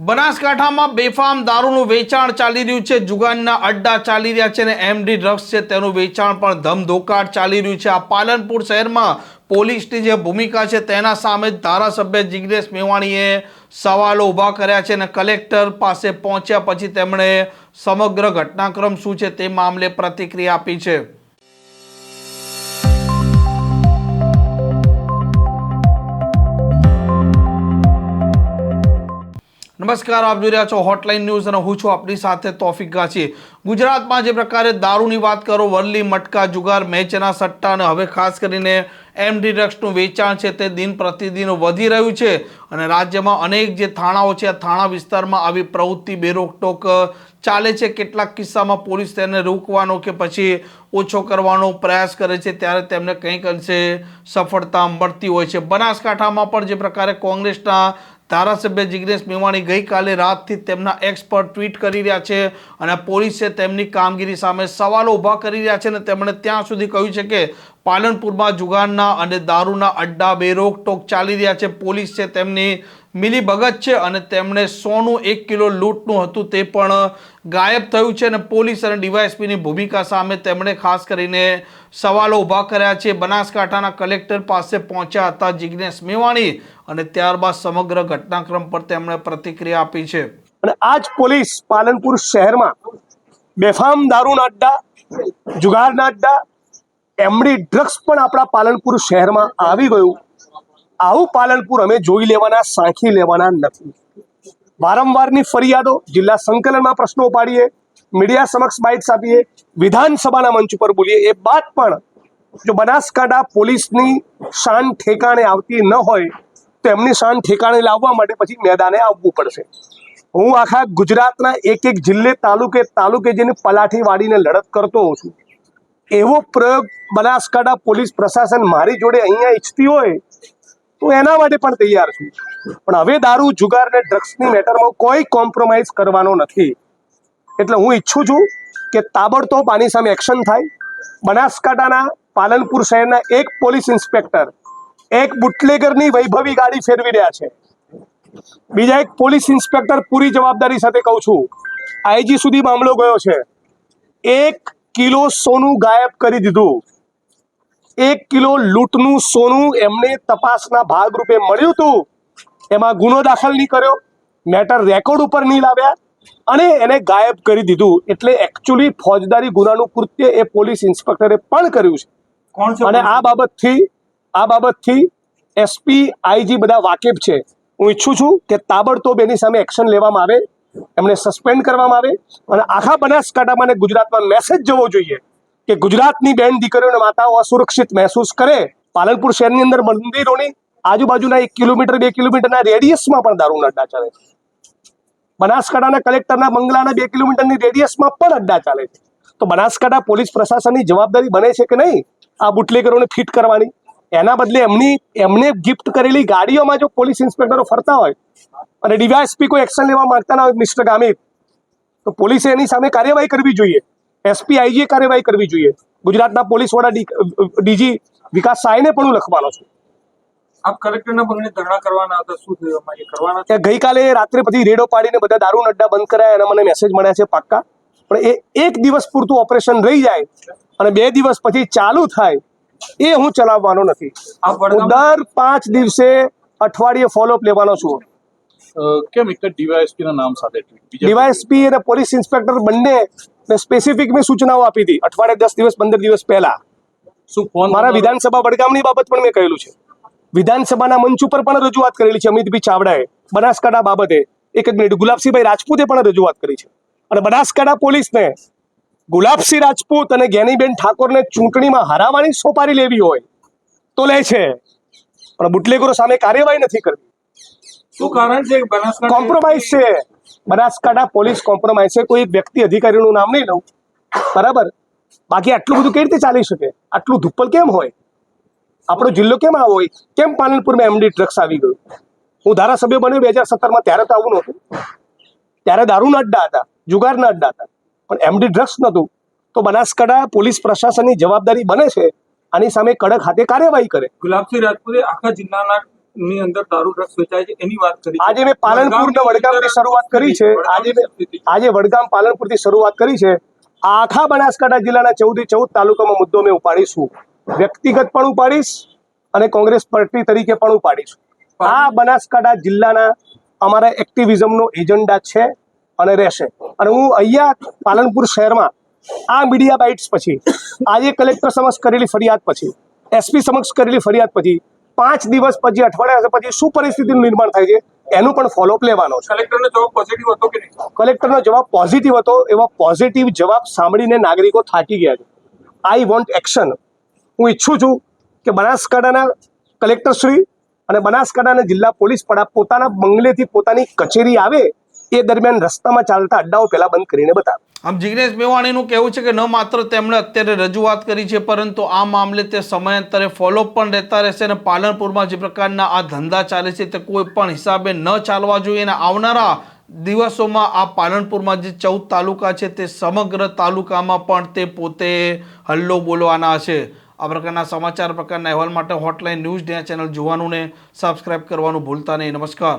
બનાસકાંઠામાં બેફામ દારૂનું વેચાણ ચાલી રહ્યું છે. જુગાનના અડ્ડા ચાલી રહ્યા છે અને એમડી ડ્રગ્સ છે, તેનું વેચાણ પણ ધમધોકાટ ચાલી રહ્યું છે. આ પાલનપુર શહેરમાં પોલીસની જે ભૂમિકા છે, તેના સામે ધારાસભ્ય જિગ્નેશ મેવાણીએ સવાલો ઊભા કર્યા છે અને કલેક્ટર પાસે પહોંચ્યા પછી તેમણે સમગ્ર ઘટનાક્રમ શું છે તે મામલે પ્રતિક્રિયા આપી છે. નમસ્કાર, આપ જોઈ રહ્યા છો હોટલાઇન ન્યૂઝ અને હું છું આપની સાથે તોફિક ગાછી ગુજરાતમાં જે પ્રકારે દારૂની વાત કરો, વરલી, મટકા, જુગાર, મેચના સટ્ટા અને હવે ખાસ કરીને એમડી ડ્રગ્સનું વેચાણ છે તે દિન પ્રતિદિન વધી રહ્યું છે અને રાજ્યમાં અનેક જે થાણાઓ છે, આ થાણા વિસ્તારમાં આવી પ્રવૃત્તિ, બેરોકટોક ચાલે છે. કેટલાક કિસ્સામાં પોલીસ તેને રોકવાનો કે પછી ઓછો કરવાનો પ્રયાસ કરે છે, ત્યારે તેમને કંઈક અંશે સફળતા મળતી હોય છે. બનાસકાંઠામાં પણ જે પ્રકારે કોંગ્રેસના ધારાસભ્ય જિગ્નેશ મેવાણી ગઈકાલે રાતથી તેમના એક્સ પર ટ્વીટ કરી રહ્યા છે અને પોલીસે તેમની કામગીરી સામે સવાલો ઊભા કરી રહ્યા છે અને તેમણે ત્યાં સુધી કહ્યું છે કે પાલનપુરમાં જુગારના અને દારૂના અડ્ડા, બેરોકટોક ચાલી રહ્યા છે. પોલીસ તેમની મિલી ભગત છે અને તેમણે સોનું એક કિલો લૂંટનું હતું તે પણ ગાયબ થયું છે અને પોલીસ અને ડીવાયએસપીની ભૂમિકા સામે તેમણે ખાસ કરીને સવાલો ઊભા કર્યા છે. બનાસકાંઠાના કલેક્ટર પાસે પહોંચ્યા હતા જિગ્નેશ મેવાણી અને ત્યારબાદ સમગ્ર ઘટનાક્રમ પર તેમણે પ્રતિક્રિયા આપી છે. અને આ જ પોલીસ પાલનપુર શહેરમાં બેફામ દારૂના અડ્ડા, જુગારના અડ્ડા, એમડી ડ્રગ્સ પણ આપણા પાલનપુર શહેરમાં આવી ગયું. આવું પાલનપુર અમે જોઈ લેવાના, સાંખી લેવાના નથી. વારંવારની ફરિયાદો જિલ્લા સંકલનમાં પ્રશ્નો પાડીએ મીડિયા સમક્ષ બાઇટ્સ આપીએ, વિધાનસભાના મંચ ઉપર બોલીએ. એ બાદ પણ જો બનાસકાંઠા પોલીસની શાન ઠેકાણે આવતી ન હોય, તો એમની શાન ઠેકાણે લાવવા માટે પછી મેદાને આવવું પડશે. હું આખા ગુજરાતના એક એક જિલ્લે તાલુકે તાલુકે જઈને પલાઠી વાળીને લડત કરતો હોઉં છું. એવો પ્રયોગ બનાસકાંઠા પોલીસ પ્રશાસન મારી જોડે અહીંયા ઈચ્છતી હોય તો એના માટે પણ તૈયાર છું. પણ હવે દારૂ, જુગાર ને ડ્રગ્સની મેટરમાં કોઈ કોમ્પ્રોમાઇઝ કરવાનો નથી. એટલે હું ઈચ્છું છું કે તાબડતોબ આની સામે એક્શન થાય. બનાસકાંઠાના પાલનપુર શહેરના એક પોલીસ ઇન્સ્પેક્ટર એક બુટલેગરની વૈભવી ગાડી ફેરવી રહ્યા છે. બીજા એક પોલીસ ઇન્સ્પેક્ટર પૂરી જવાબદારી સાથે કહું છું, આઈજી સુધી મામલો ગયો છે. એક કિલો સોનું ગાયબ કરી દીધું. એક કિલો લૂંટનું સોનું એમને તપાસના ભાગરૂપે મળ્યું હતું. એમાં ગુનો દાખલ નહીં કર્યો મેટર રેકોર્ડ ઉપર નહીં લાવ્યા અને એને ગાયબ કરી દીધું. એટલે એકચ્યુઅલી ફોજદારી ગુનાનું કૃત્ય એ પોલીસ ઇન્સ્પેક્ટરે પણ કર્યું છે. અને આ બાબતથી આ બાબતથી એસપી આઈજી બધા વાકેફ છે. હું ઈચ્છું છું કે તાબડતોબ એની સામે એક્શન લેવામાં આવે એમને સસ્પેન્ડ કરવામાં આવે અને આખા બનાસકાંઠામાં અને ગુજરાતમાં મેસેજ જવો જોઈએ. કે ગુજરાતની બેન દીકરીઓ અને માતાઓ અસુરક્ષિત મહેસૂસ કરે. પાલનપુર શહેરની અંદર મંદિરોની આજુબાજુના એક કિલોમીટર, બે કિલોમીટરના રેડિયસમાં પણ દારૂના અડ્ડા ચાલે છે. બનાસકાંઠાના કલેક્ટરના બંગલાના બે કિલોમીટરની રેડિયસમાં પણ અડ્ડા ચાલે છે. તો બનાસકાંઠા પોલીસ પ્રશાસનની જવાબદારી બને છે કે નહીં? આ બુટલેગરોને ફિટ કરવાની. એના બદલે એમની, એમને ગિફ્ટ કરેલી ગાડીઓમાં જો પોલીસ ઇન્સ્પેક્ટરો ફરતા હોય અને ડીવાયએસપી કોઈ એક્શન લેવા માંગતા ના હોય, મિસ્ટર ગામિત, તો પોલીસે એની સામે કાર્યવાહી કરવી જોઈએ. એસપી આઈજીએ કાર્યવાહી કરવી જોઈએ. ગુજરાતના પોલીસ વડા ડીજી વિકાસ સાયને પણ હું લખવાનો છું. આપ કલેક્ટરના બંગલે ધરણા કરવાના હતા શું થયું કરવાના ગઈકાલે રાત્રે પછી રેડો પાડીને બધા દારૂ અડ્ડા બંધ કરાયા એના મને મેસેજ મળ્યા છે પાક્કા. પણ એ એક દિવસ પૂરતું ઓપરેશન રહી જાય અને બે દિવસ પછી ચાલુ થાય એ હું ચલાવવાનો નથી. હું દર પાંચ દિવસે અઠવાડિયે ફોલોઅપ લેવાનો છું. કેમ એક ડીવાયએસપી ના નામ સાથે ડીવાયએસપી અને પોલીસ ઇન્સ્પેક્ટર બંને સ્પેસિફિક મેં સૂચનાઓ આપી હતી. અઠવાડિયે દસ દિવસ પંદર દિવસ પહેલા. શું ફોન મારા વિધાનસભા વડગામની બાબત પણ મેં કહેલું છે. વિધાનસભાના મંચ ઉપર પણ રજૂઆત કરેલી છે અમિતભાઈ ચાવડાએ. બનાસકાંઠા બાબતે એક જ મિનિટ. ગુલાબસિંહભાઈ રાજપૂતે પણ રજૂઆત કરી છે. અને બનાસકાંઠા પોલીસને ગુલાબસિંહ રાજપૂત અને જ્ઞાનીબેન ઠાકોરને ચૂંટણીમાં હરાવાની સોપારી લેવી હોય તો લે છે. પણ બુટલેગરો સામે કાર્યવાહી નથી કરવી. શું કારણ છે કોમ્પ્રોમાઇઝ છે. બનાસકાંઠા પોલીસ કોમ્પ્રોમાઇઝ કોઈ વ્યક્તિ અધિકારીનું નામ નહીં લઉં. બરાબર? બાકી આટલું બધું કેવી રીતે ચાલી શકે? આટલું ધુપ્પલ કેમ હોય? આપણો જિલ્લો કેમ આવો હોય? કેમ પાલનપુરમાં એમડી ડ્રગ્સ આવી ગયું? હું ધારાસભ્ય બન્યો બે હજાર સત્તરમાં, ત્યારે તો આવું નહોતું. ત્યારે દારૂના અડ્ડા હતા, જુગારના અડ્ડા હતા. પણ એમડી ડ્રગ્સ નહોતું. તો બનાસકાંઠા પોલીસ પ્રશાસનની જવાબદારી બને છે, આની સામે કડક હાથે કાર્યવાહી કરે. ગુલાબસિંહ રાજપૂતે આખા જિલ્લાના ની અંદર દારૂ ડ્રગ્સ વેચાય છે એની વાત કરી આજે મેં પાલનપુર વડગામથી શરૂઆત કરી છે. આજે આજે વડગામ પાલનપુરથી શરૂઆત કરી છે. આખા બનાસકાંઠા જિલ્લાના ચૌદે ચૌદ તાલુકામાં મુદ્દો મેં ઉપાડીશું. વ્યક્તિગત પણ ઉપાડીશ અને કોંગ્રેસ પાર્ટી તરીકે પણ ઉપાડીશું. આ બનાસકાંઠા જિલ્લાના અમારા એક્ટિવિઝમનો એજન્ડા છે અને રહેશે. અને હું અહીંયા પાલનપુર શહેરમાં આ મીડિયા બાઇટ્સ પછી આજે કલેક્ટર સમક્ષ કરેલી ફરિયાદ પછી એસપી સમક્ષ કરેલી ફરિયાદ પછી પાંચ દિવસ પછી અઠવાડિયા પછી શું પરિસ્થિતિનું નિર્માણ થાય છે એનું પણ ફોલોઅપ લેવાનો છે. કલેક્ટરનો જવાબ પોઝિટિવ હતો કે નહીં? કલેક્ટરનો જવાબ પોઝિટિવ હતો એવો પોઝિટિવ જવાબ સાંભળીને નાગરિકો થાકી ગયા છે. આઈ વોન્ટ એક્શન હું ઈચ્છું છું કે બનાસકાંઠાના કલેક્ટરશ્રી અને બનાસકાંઠાના જિલ્લા પોલીસ વડા પોતાના બંગલેથી પોતાની કચેરી આવે એ દરમિયાન રસ્તામાં ચાલતા અડ્ડાઓ પહેલા બંધ કરીને બતાવે. આમ જિગ્નેશ મેવાણીનું કહેવું છે કે ન માત્ર તેમણે અત્યારે રજૂઆત કરી છે, પરંતુ આ મામલે તે સમયાંતરે ફોલો પણ રહેતા રહેશે અને પાલનપુરમાં જે પ્રકારના આ ધંધા ચાલે છે તે કોઈ પણ હિસાબે ન ચાલવા જોઈએ અને આવનારા દિવસોમાં આ પાલનપુરમાં જે ચૌદ તાલુકા છે તે સમગ્ર તાલુકામાં પણ તે પોતે હલ્લો બોલવાના છે. આ પ્રકારના સમાચાર પ્રકારના અહેવાલ માટે હોટલાઇન ન્યૂઝ ડે ચેનલ જોવાનું ને સબસ્ક્રાઇબ કરવાનું ભૂલતા નહીં. નમસ્કાર.